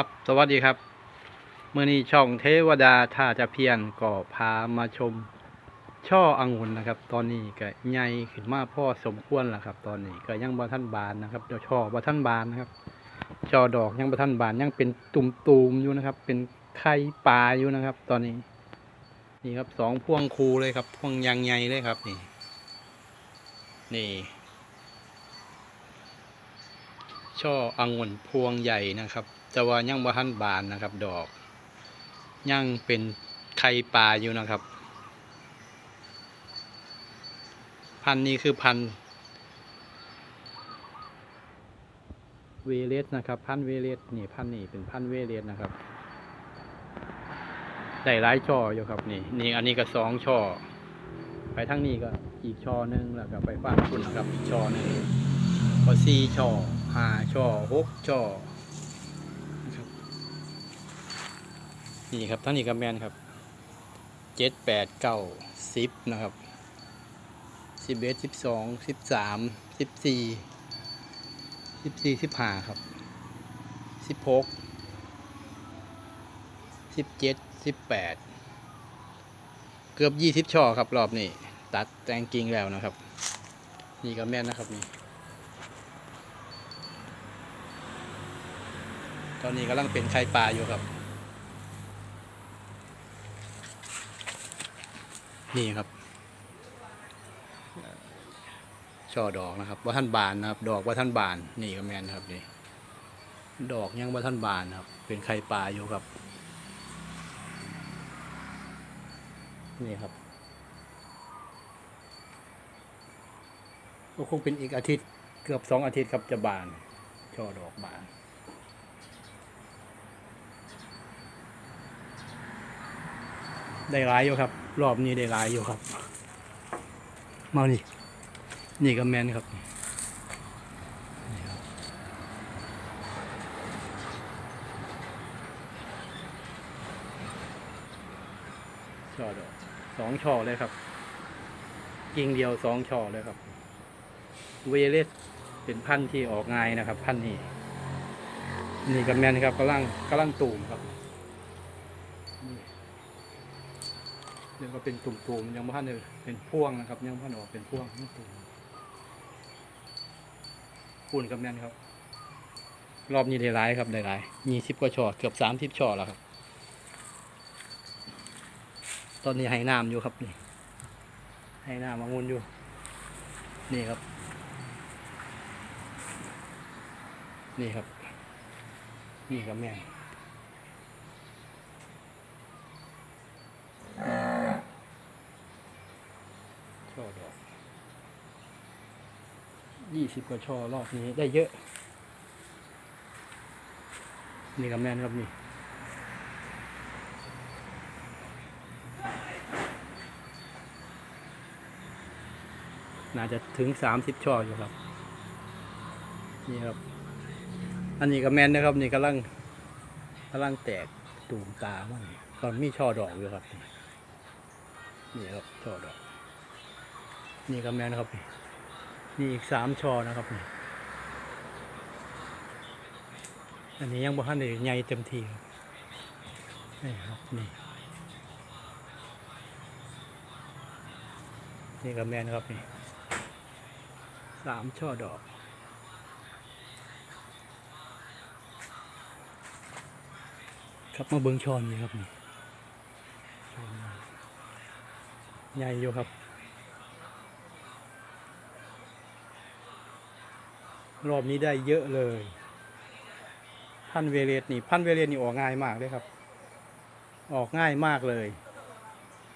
ครับสวัสดีครับเมื่อนี้ช่องเทวดาท่าจะเพียนก็พามาชม ช่อองุ่นนะครับ ตอนนี้ก็ใหญ่ขึ้นมาพ่อสมควรแล้วครับ ตอนนี้ก็ยังบ่ท่านบานนะครับเดี๋ยวช่อบ่ท่านบานนะครับ ช่อดอกยังบ่ท่านบานยังเป็นตุ่มๆอยู่นะครับ เป็นไข่ปลาอยู่นะครับ ตอนนี้ นี่ครับสองพวงคูเลยครับพวงยางใหญ่เลยครับ นี่ นี่ ช่อองุ่นพวงใหญ่นะครับ แต่ว่ายังบ่ทันบานนะครับ ดอก ยังเป็นไข่ปลาอยู่นะครับ พันธุ์นี้คือพันธุ์เวเลสนะครับ พันธุ์เวเลสนี่พันธุ์นี่เป็นพันธุ์เวเลสนะครับได้หลายช่ออยู่ครับนี่ นี่อันนี้ก็สองช่อไปทั้งนี้ก็อีกช่อหนึ่งแล้วก็ไปฝั่งคุณนะครับ อีกช่อหนึ่งพอสี่ช่อ ห้าช่อหกช่อนะครับนี่ครับทั้งนี้ก็แมนครับเจ็ดแปดเก้าสิบนะครับสิบเอ็ดสิบสองสิบสามสิบสี่สิบสี่สิบห้าครับสิบหกสิบเจ็ดสิบแปดเกือบยี่สิบช่อครับรอบนี้ ตัดแตงกิ่งแล้วนะครับ นี่ก็แม่นนะครับนี่ อนนี้กำลังเป็นไข่ปลาอยู่ครับ นี่ครับ ช่อดอกนะครับว่าท่านบานนะครับ ดอกว่าท่านบาน นี่ก็แมนครับนี่ ดอกยังว่าท่านบานครับ เป็นไข่ปลาอยู่ครับ นี่ครับก็คงเป็นอีกอาทิตย์เกือบสองอาทิตย์ครับจะบาน ช่อดอกบาน ได้หลายอยู่ครับ รอบนี้ได้หลายอยู่ครับ มานี่ นี่ก็แมนครับช่อดอกสองช่อเลยครับกิ่งเดียวสองช่อเลยครับ เวเลสเป็นพันธุ์ที่ออกง่ายนะครับ พันธุ์นี้ นี่ก็แมนครับกำลังกำลังตูมครับนี่ เดี๋ ยวก็เป็นตุ่มๆยังไม่ทันเลยเป็นพ่วงนะครับ ยังไม่ทันออกเป็นพ่วงนี่ตุ่มปุ่นกับแน่นครับ รอบนี้ได้หลายครับได้หลายยี่สิบกว่าช่อเกือบสามสิบช่อแล้วครับ ตอนนี้ให้น้ำอยู่ครับนี่ให้น้ำมางุนอยู่ นี่ครับ นี่ครับ นี่กับแม่ อดอกยี่สิบกว่าช่อรอบนี้ได้เยอะ นี่กับแมนครับนี่น่าจะถึงสามสิบช่ออยู่ครับ นี่ครับ อันนี้กับแมนนะครับ นี่กำลังกำลังแตกตูมตามั่งก่อนมีช่อดอกอยู่ครับ นี่ครับช่อดอก นี่ก็แมนนะครับนี่นี่อีกสามชอนะครับนี่อันนี้ยังบ่ทันได้ใหญ่เต็มทีนี่ครับนี่นี่ก็แมนครับนี่สามช่อดอกครับมาเบิ้งชอนนี่ครับนี่ช่อนี่ใหญ่อยู่ครับ รอบนี้ได้เยอะเลย พันเวเลสนี่ พันเวเลสนี่ออกง่ายมากเลยครับ ออกง่ายมากเลย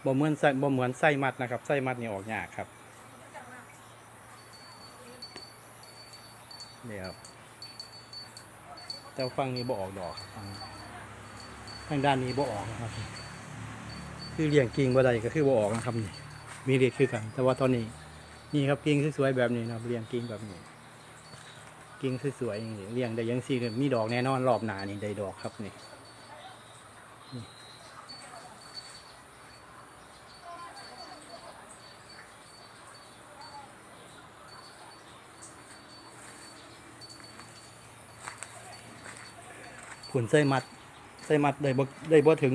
บ่เหมือนไส้บ่เหมือนไส้มัดนะครับไส้มัดนี่ออกยากครับนี่ครับแต่ฟังนี้บ่ออกดอกครับฟังทางด้านนี้บ่ออกนะครับ คือเลี้ยงกิ่งบ่ได้ก็คือบ่ออกนะครับนี่มีเรียกคือกัน แต่ว่าตอนนี้นี่ครับกิ่งสวยๆแบบนี้นะครับเลี้ยงกิ่งแบบนี้ กิ่งสวยๆอย่างนี้เลี้ยงได้ยังสี่มีดอกแน่นอนรอบหนานี่ได้ดอกครับนี่นี่ผลไส้มัดไส้มัดได้บ่ได้บ่ถึง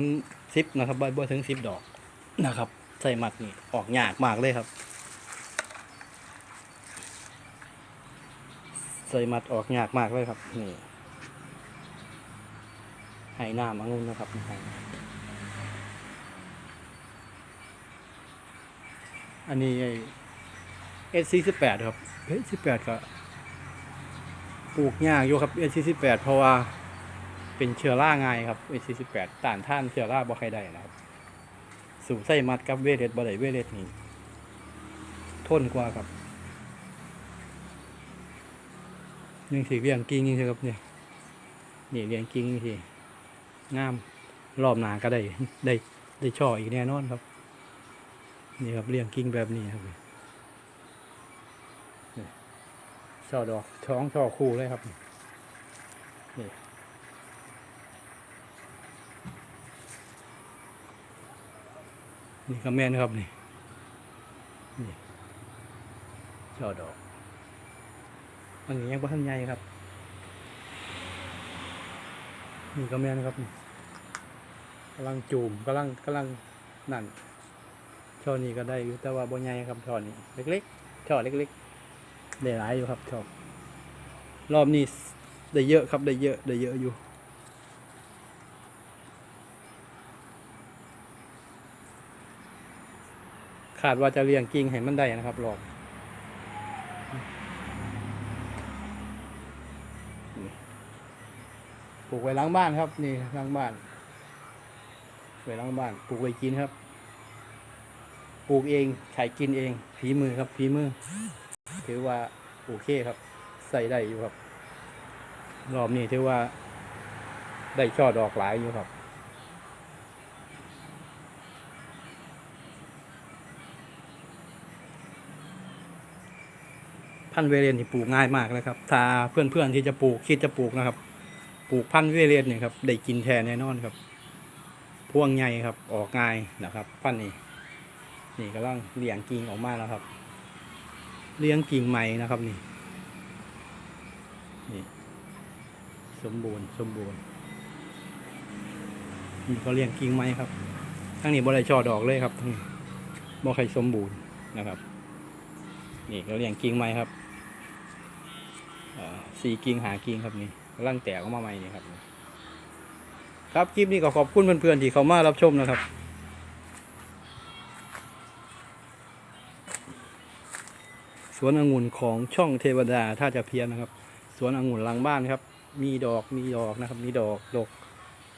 สิบนะครับบ่บ่ถึงสิบดอกนะครับไส้มัดนี่ออกยากมากเลยครับ ไส้มัดออกยากมากเลยครับ นี่ให้น้ำองุ่นนะครับให้อันนี้เอสซีสิบแปดครับเอสสิบแปดก็ปลูกยากอยู่ครับเอสซีสิบแปดเพราะว่าเป็นเชื้อราง่ายครับ A48 ต้านท่านเชื้อราบ่ใครได้นะครับ สูบไส้มัดกับเวเลตบ่ได้เวเลตนี่ทนกว่าครับ ยังสีเรียงกิ่งนี่ครับเนี่ยนี่เรียงกิ่งนี่ทีงามรอบหนาก็ได้ได้ได้ช่ออีกแน่นอนครับ นี่ครับเรียงกิ่งแบบนี้ครับนี่ช่อดอกท้องช่อคู่เลยครับนี่นี่ก็แม่นครับนี่นี่ช่อดอก อันนี้ยังบ่ทันใหญ่ครับนี่ก็แม่นครับกำลังจูมกำลังกำลังนั่นช่อนี้ก็ได้อยู่แต่ว่าบ่ใหญ่ครับช่อนี้เล็กๆช่อเล็กๆได้หลายอยู่ครับช่อรอบนี้ได้เยอะครับได้เยอะได้เยอะอยู่ขาดว่าจะเลี้ยงกิ่งให้มันได้นะครับรอบนี่ป ลูกไว้ล้างบ้านครับ นี่ล้างบ้านไว้ล้างบ้านปลูกไว้กินครับปลูกเองขายกินเองฝีมือครับฝีมือ ถือว่าโอเคครับ ใส่ได้อยู่ครับ รอบนี้ถือว่า ได้ช่อดอกหลายอยู่ครับพันเวเรียนนี่ปลูกง่ายมากนะครับ ถ้าเพื่อนๆที่จะปลูกคิดจะปลูกนะครับ ปลูกพันธุ์เวเรียนเนี่ยครับได้กินแทนแน่นอนครับ พวงใหญ่ครับออกง่ายนะครับพันธุ์นี้นี่กำลังเลี้ยงกิ่งออกมาแล้วครับ เลี้ยงกิ่งใหม่นะครับนี่นี่ สมบูรณ์สมบูรณ์นี่ก็เลี้ยงกิ่งใหม่ครับทั้งนี้บริชอดอกเลยครับทั้งนี้บ่ใครสมบูรณ์นะครับ นี่ก็เลี้ยงกิ่งไม้ครับสี่กิ่งหากิ่งครับนี่ กำลังแตกออกมาใหม่นี่ครับ ครับคลิปนี้ก็ขอบคุณเพื่อนๆที่เขามารับชมนะครับสวนองุ่นของช่องเทวดาท่าจะเพียนนะครับ สวนองุ่นหลังบ้านครับ มีดอกมีดอกนะครับ มีดอกดอก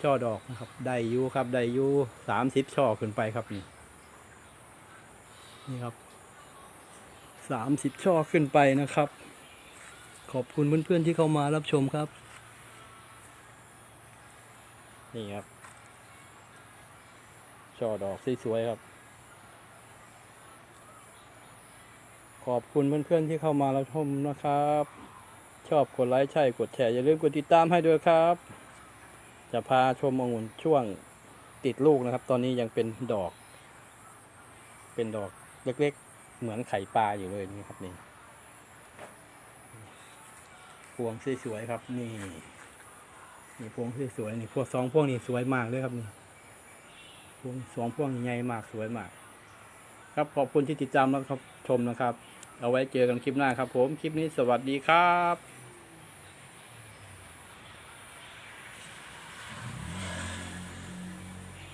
ช่อดอกนะครับ ได้อยูครับ ได้อยูสามสิบช่อขึ้นไปครับนี่นี่ครับสามสิบช่อขึ้นไปนะครับ ขอบคุณเพื่อนๆที่เข้ามารับชมครับ นี่ครับ ช่อดอกสวยๆครับ ขอบคุณเพื่อนๆที่เข้ามารับชมนะครับ ชอบกดไลค์ใช่กดแชร์อย่าลืมกดติดตามให้ด้วยครับ จะพาชมองุ่นช่วงติดลูกนะครับ ตอนนี้ยังเป็นดอก เป็นดอกเล็กๆ เหมือนไข่ปลาอยู่เลยนี่ครับนี่พวงสวยๆครับนี่ นี่พวงสวยๆนี่พวกสองพวงนี่สวยมากเลยครับนี่พวงสองพวงนี่ใหญ่มากสวยมาก ครับขอบคุณที่ติดตามแล้วครับชมนะครับ เอาไว้เจอกันคลิปหน้าครับ ผมคลิปนี้สวัสดีครับ